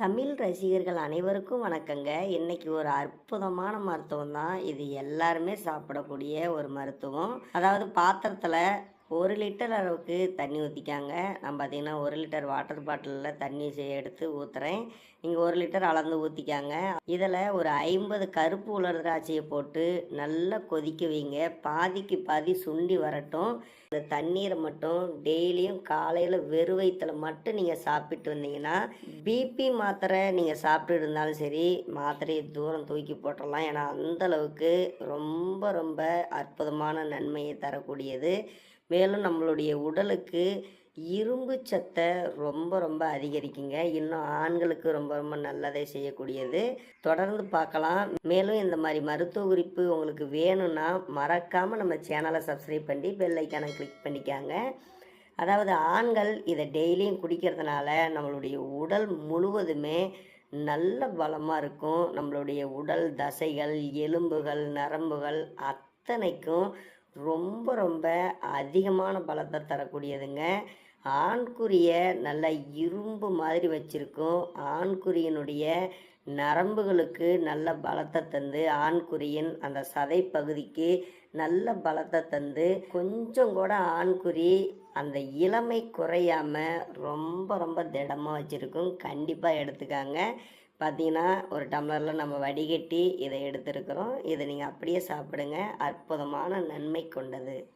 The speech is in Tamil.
தமிழ் ரசிகர்கள் அனைவருக்கும் வணக்கங்க. இன்னைக்கு ஒரு அற்புதமான மருத்துவம் தான் இது எல்லாருமே சாப்பிடக்கூடிய ஒரு மருத்துவம். அதாவது பாத்திரத்தில் ஒரு லிட்டர் அளவுக்கு தண்ணி ஊற்றிக்காங்க நான் பார்த்தீங்கன்னா ஒரு லிட்டர் வாட்டர் பாட்டிலில் தண்ணி எடுத்து ஊற்றுறேன் நீங்கள் ஒரு லிட்டர் அளந்து ஊற்றிக்காங்க இதில் ஒரு ஐம்பது கருப்பு உலர் திராட்சையை போட்டு நல்லா கொதிக்க வைங்க. பாதிக்கு பாதி சுண்டி வரட்டும். இந்த தண்ணீரை மட்டும் டெய்லியும் காலையில் வெறும் வயிற்றுல மட்டும் நீங்கள் சாப்பிட்டு வந்தீங்கன்னா பிபி மாத்திரை நீங்கள் சாப்பிட்டு இருந்தாலும் சரி மாத்திரையை தூரம் தூக்கி போட்டுடலாம். ஏன்னா அந்த அளவுக்கு ரொம்ப ரொம்ப அற்புதமான நன்மையை தரக்கூடியது. மேலும் நம்மளுடைய உடலுக்கு இரும்பு சத்தை ரொம்ப ரொம்ப அதிகரிக்குங்க. இன்னும் ஆண்களுக்கு ரொம்ப ரொம்ப நல்லதை செய்யக்கூடியது. தொடர்ந்து பார்க்கலாம். மேலும் இந்த மாதிரி மருத்துவ குறிப்பு உங்களுக்கு வேணும்னா மறக்காமல் நம்ம சேனலை சப்ஸ்கிரைப் பண்ணி பெல்லைக்கான கிளிக் பண்ணிக்காங்க. அதாவது ஆண்கள் இதை டெய்லியும் குடிக்கிறதுனால நம்மளுடைய உடல் முழுவதுமே நல்ல பலமாக இருக்கும். நம்மளுடைய உடல் தசைகள் எலும்புகள் நரம்புகள் அத்தனைக்கும் ரொம்ப ரொம்ப அதிகமான பலத்தை தரக்கூடியதுங்க. ஆண்குறிய நல்லா இரும்பு மாதிரி வச்சுருக்கும். ஆண்குறியினுடைய நரம்புகளுக்கு நல்ல பலத்தை தந்து ஆண்குறியின் அந்த சதை பகுதிக்கு நல்ல பலத்தை தந்து கொஞ்சம் கூட ஆண்குறி அந்த இளமை குறையாம ரொம்ப ரொம்ப திடமாக வச்சுருக்கும். கண்டிப்பாக எடுத்துக்காங்க. பார்த்தீங்கன்னா ஒரு டம்ளரில் நம்ம வடிகட்டி இதை எடுத்துருக்குறோம். இதை நீங்கள் அப்படியே சாப்பிடுங்க. அற்புதமான நன்மை கொண்டது.